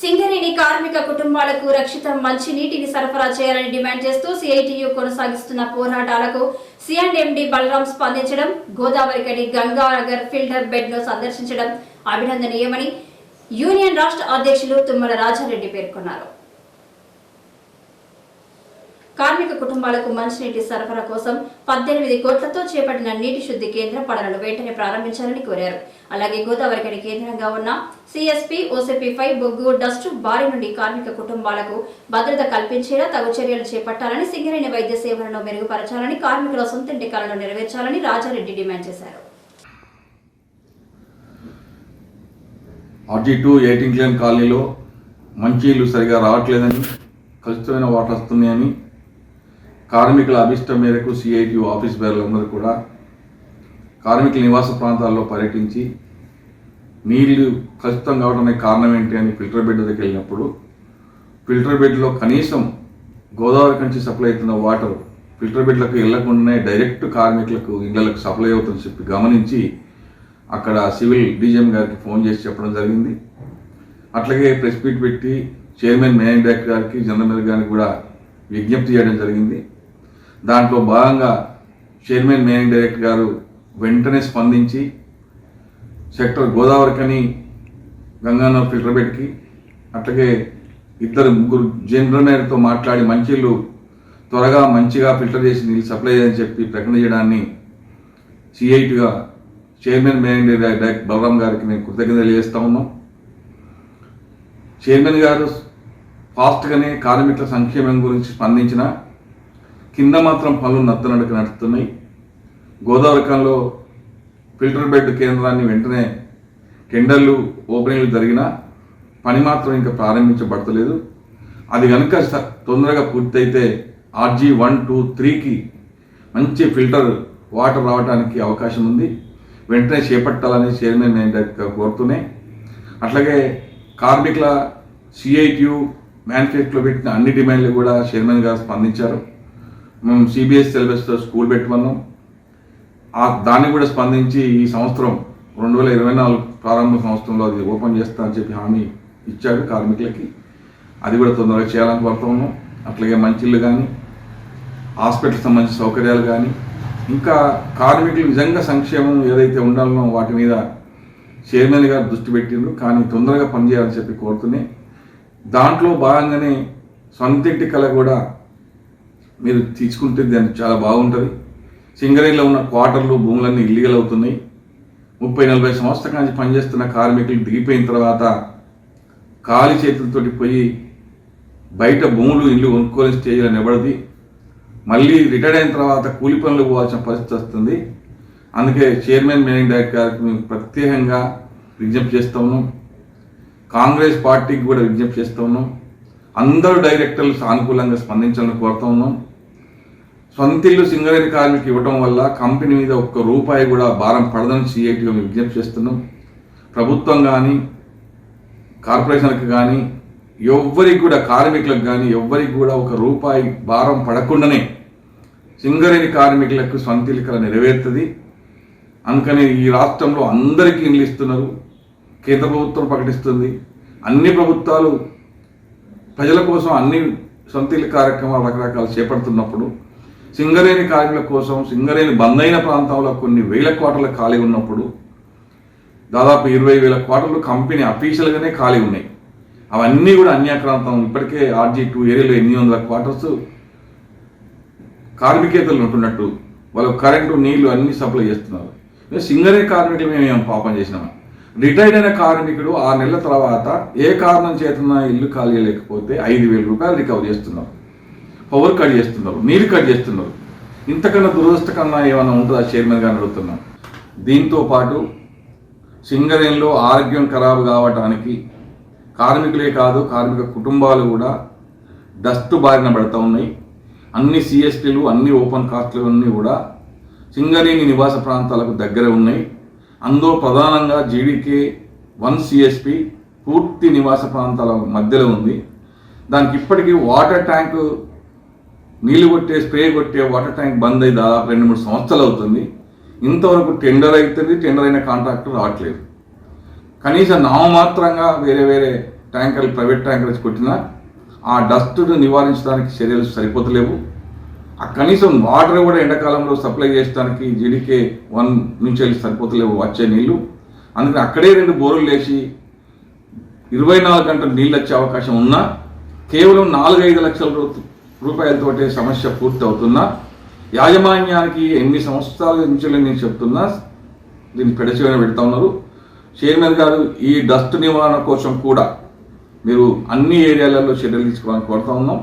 సింగరేణి కార్మిక కుటుంబాలకు రక్షిత మంచి నీటిని సరఫరా చేయాలని డిమాండ్ చేస్తూ సిఐటియు కొనసాగిస్తున్న పోరాటాలకు సిఎండి బలరాం స్పందించడం గోదావరికని గంగానగర్ ఫిల్టర్ బెడ్ను సందర్శించడం అభినందనీయమని యూనియన్ రాష్ట్ర అధ్యక్షులు తుమ్మల రాజారెడ్డి పేర్కొన్నారు. కార్మిక కుటుంబాలకు మంచినీటి సరఫరా కోసం పద్దెనిమిది కోట్లతో చేపట్టిన నీటి శుద్ధి కేంద్ర పనులను వెంటనే ప్రారంభించాలని కోరారు. అలాగే గోదావరికని కేంద్రంగా ఉన్న సిఎస్పి ఓసీపీపై ఫైవ్ బొగ్గు డస్ట్ బారి నుండి కార్మిక కుటుంబాలకు భద్రత కల్పించేలా తగు చర్యలు చేపట్టాలని సింగరేణి వైద్య సేవలను మెరుగుపరచాలని కార్మికుల సొంత ఇంటి నెరవేర్చాలని రాజారెడ్డి డిమాండ్ చేశారు. ఆర్జీ టూ ఎయిటీన్ కాలనీలో మంచినీళ్ళు సరిగా రావట్లేదని కలుషితమైన వాటర్ వస్తున్నాయని కార్మికుల అభిష్టం మేరకు సిఐటి ఆఫీస్ బేర్లందరూ కూడా కార్మికుల నివాస ప్రాంతాల్లో పర్యటించి నీళ్ళు కలుషితం కావడానికి కారణం ఏంటి అని ఫిల్టర్ బెడ్ దగ్గరికి వెళ్ళినప్పుడు ఫిల్టర్ బెడ్లో కనీసం గోదావరి నుంచి సప్లై అవుతున్న వాటర్ ఫిల్టర్ బెడ్లకు వెళ్ళకుండానే డైరెక్ట్ కార్మికులకు ఇళ్ళకు సప్లై అవుతుందని చెప్పి గమనించి అక్కడ సివిల్ డీజీఎం గారికి ఫోన్ చేసి చెప్పడం జరిగింది. అట్లాగే ప్రెస్ మీట్ పెట్టి చైర్మన్ మేనేజ్ డైరెక్టర్ గారికి జనరల్ మేనేజర్ గారికి కూడా విజ్ఞప్తి చేయడం జరిగింది. దాంట్లో భాగంగా చైర్మన్ మేనేజింగ్ డైరెక్టర్ గారు వెంటనే స్పందించి సెక్టర్ గోదావరికని గంగానగర్ ఫిల్టర్ పెట్టి అట్లాగే ఇద్దరు ముగ్గురు జనరల్ మాట్లాడి మంచిళ్ళు త్వరగా మంచిగా ఫిల్టర్ చేసి నీళ్ళు సప్లై చేయని చెప్పి ప్రకటన చేయడాన్ని సిఐటిగా చైర్మన్ మేనేజింగ్ డైరెక్టర్ బలరాం గారికి నేను కృతజ్ఞత తెలియజేస్తా ఉన్నాం. చైర్మన్ గారు ఫాస్ట్గానే కార్మికుల సంక్షేమం గురించి స్పందించిన కింద మాత్రం పనులు నత్తనడక నడుస్తున్నాయి గోదావరికంలో ఫిల్టర్ బెడ్ కేంద్రాన్ని వెంటనే టెండర్లు ఓపెనింగ్లు జరిగినా పని మాత్రం ఇంకా ప్రారంభించబడతలేదు. అది కనుక స- తొందరగా పూర్తయితే ఆర్జీ వన్ టూ త్రీకి మంచి ఫిల్టర్ వాటర్ రావడానికి అవకాశం ఉంది. వెంటనే చేపట్టాలని చైర్మన్ నేను కోరుతూనే. అట్లాగే కార్మికుల సిఐటియు మేనిఫెస్టోలో పెట్టిన అన్ని డిమాండ్లు కూడా చైర్మన్ గారు స్పందించారు. మేము సిబిఎస్ సిలబస్తో స్కూల్ పెట్టుకున్నాం. ఆ దాన్ని కూడా స్పందించి ఈ సంవత్సరం రెండు వేల ఇరవై నాలుగు ప్రారంభ సంవత్సరంలో అది ఓపెన్ చేస్తా అని చెప్పి హామీ ఇచ్చాడు కార్మికులకి. అది కూడా తొందరగా చేయాలని కోరుతా ఉన్నాం. అట్లాగే మంచిళ్ళు కానీ హాస్పిటల్ సంబంధించిన సౌకర్యాలు కానీ ఇంకా కార్మికులు నిజంగా సంక్షేమం ఏదైతే ఉండాలనో వాటి మీద చైర్మన్ గారు దృష్టి పెట్టిండ్రు. కానీ తొందరగా పనిచేయాలని చెప్పి కోరుతూనే దాంట్లో భాగంగానే సొంతింటి కళ కూడా మీరు తీసుకుంటే దానికి చాలా బాగుంటుంది. సింగరేణిలో ఉన్న క్వార్టర్లు భూములన్నీ ఇల్లీగల్ అవుతున్నాయి. ముప్పై నలభై సంవత్సరాల నుంచి పనిచేస్తున్న కార్మికులు దిగిపోయిన తర్వాత ఖాళీ చేతులతోటి పోయి బయట భూములు ఇల్లు కొనుక్కోలేని స్టేజ్లో నిలబడది మళ్ళీ రిటైర్డ్ అయిన తర్వాత కూలి పనులు పోవాల్సిన పరిస్థితి వస్తుంది. అందుకే చైర్మన్ మేనేజింగ్ డైరెక్టర్ గారికి మేము ప్రత్యేకంగా విజ్ఞప్తి చేస్తా ఉన్నాం. కాంగ్రెస్ పార్టీకి కూడా విజ్ఞప్తి చేస్తా ఉన్నాం. అందరూ డైరెక్టర్లు సానుకూలంగా స్పందించాలని కోరుతా ఉన్నాం. సొంతిల్లు సింగరేణి కార్మికి ఇవ్వడం వల్ల కంపెనీ మీద ఒక్క రూపాయి కూడా భారం పడదని సిఐటిగా విజ్ఞప్తి చేస్తున్నాం. ప్రభుత్వం కానీ కార్పొరేషన్కి కానీ ఎవ్వరికి కూడా కార్మికులకు కానీ ఎవ్వరికి కూడా ఒక రూపాయి భారం పడకుండానే సింగరేణి కార్మికులకు సొంతిల్లు కల నెరవేరుతుంది. అందుకని ఈ రాష్ట్రంలో అందరికీ ఇండ్లు ఇస్తున్నారు. కేంద్ర ప్రభుత్వం ప్రకటిస్తుంది. అన్ని ప్రభుత్వాలు ప్రజల కోసం అన్ని సొంత కార్యక్రమాలు రకరకాలు చేపడుతున్నప్పుడు సింగరేణి కార్మికుల కోసం సింగరేణి బంద్ అయిన ప్రాంతంలో కొన్ని వేల కోటలు ఖాళీ ఉన్నప్పుడు దాదాపు ఇరవై వేల కోటలు కంపెనీ అఫీషియల్గానే ఖాళీ ఉన్నాయి. అవన్నీ కూడా అన్యాక్రాంతం. ఇప్పటికే ఆర్జీ టూ ఏరియాలో ఎనిమిది వందల క్వార్టర్స్ కార్మికేతలు ఉంటున్నట్టు వాళ్ళు కరెంటు నీళ్ళు అన్ని సప్లై చేస్తున్నారు. మేము సింగరేణి కార్మికులు మేము పాపం చేసినామా? రిటైర్డ్ అయిన కార్మికుడు ఆరు నెలల తర్వాత ఏ కారణం చేతన ఇల్లు ఖాళీ లేకపోతే ఐదు వేల రూపాయలు రికవర్ చేస్తున్నారు. పవర్ కట్ చేస్తున్నారు. నీరు కట్ చేస్తున్నారు. ఇంతకన్నా దురదృష్ట కన్నా ఏమైనా ఉంటుందా? చైర్మన్ గారిని అడుగుతున్నాం. దీంతో పాటు సింగరేణిలో ఆరోగ్యం ఖరాబు కావటానికి కార్మికులే కాదు కార్మిక కుటుంబాలు కూడా డస్ట్ బారిన పడుతూ ఉన్నాయి. అన్ని సిఎస్టీలు అన్ని ఓపెన్ కాస్ట్లు అన్నీ కూడా సింగరేణి నివాస ప్రాంతాలకు దగ్గర ఉన్నాయి. అందులో ప్రధానంగా జీడీకే వన్ సిఎస్పి పూర్తి నివాస ప్రాంతాల మధ్యలో ఉంది. దానికి ఇప్పటికీ వాటర్ ట్యాంకు నీళ్ళు కొట్టే స్ప్రే కొట్టే వాటర్ ట్యాంక్ బంద్ అయి దాదాపు రెండు మూడు సంవత్సరాలు అవుతుంది. ఇంతవరకు టెండర్ అవుతుంది టెండర్ అయిన కాంట్రాక్టర్ రావట్లేదు. కనీసం నామమాత్రంగా వేరే వేరే ట్యాంకర్లు ప్రైవేట్ ట్యాంకర్స్ కొట్టినా ఆ డస్ట్ను నివారించడానికి చర్యలు సరిపోతలేవు. కనీసం వాటర్ కూడా ఎండాకాలంలో సప్లై చేయడానికి జీడీకే వన్ నుంచి వెళ్ళి సరిపోతలేవు వచ్చే నీళ్ళు. అందుకని అక్కడే రెండు బోర్లు లేచి ఇరవై నాలుగు గంటలు నీళ్ళు వచ్చే అవకాశం ఉన్నా కేవలం నాలుగైదు లక్షల రూపాయలతోటే సమస్య పూర్తి అవుతున్నా యాజమాన్యానికి ఎన్ని సంవత్సరాల నుంచి నేను చెప్తున్నా దీన్ని పెడచివైన పెడతా ఉన్నారు. చైర్మన్ గారు ఈ డస్ట్ నివారణ కోసం కూడా మీరు అన్ని ఏరియాలలో చర్యలు తీసుకోవాలని కోరుతా ఉన్నాం.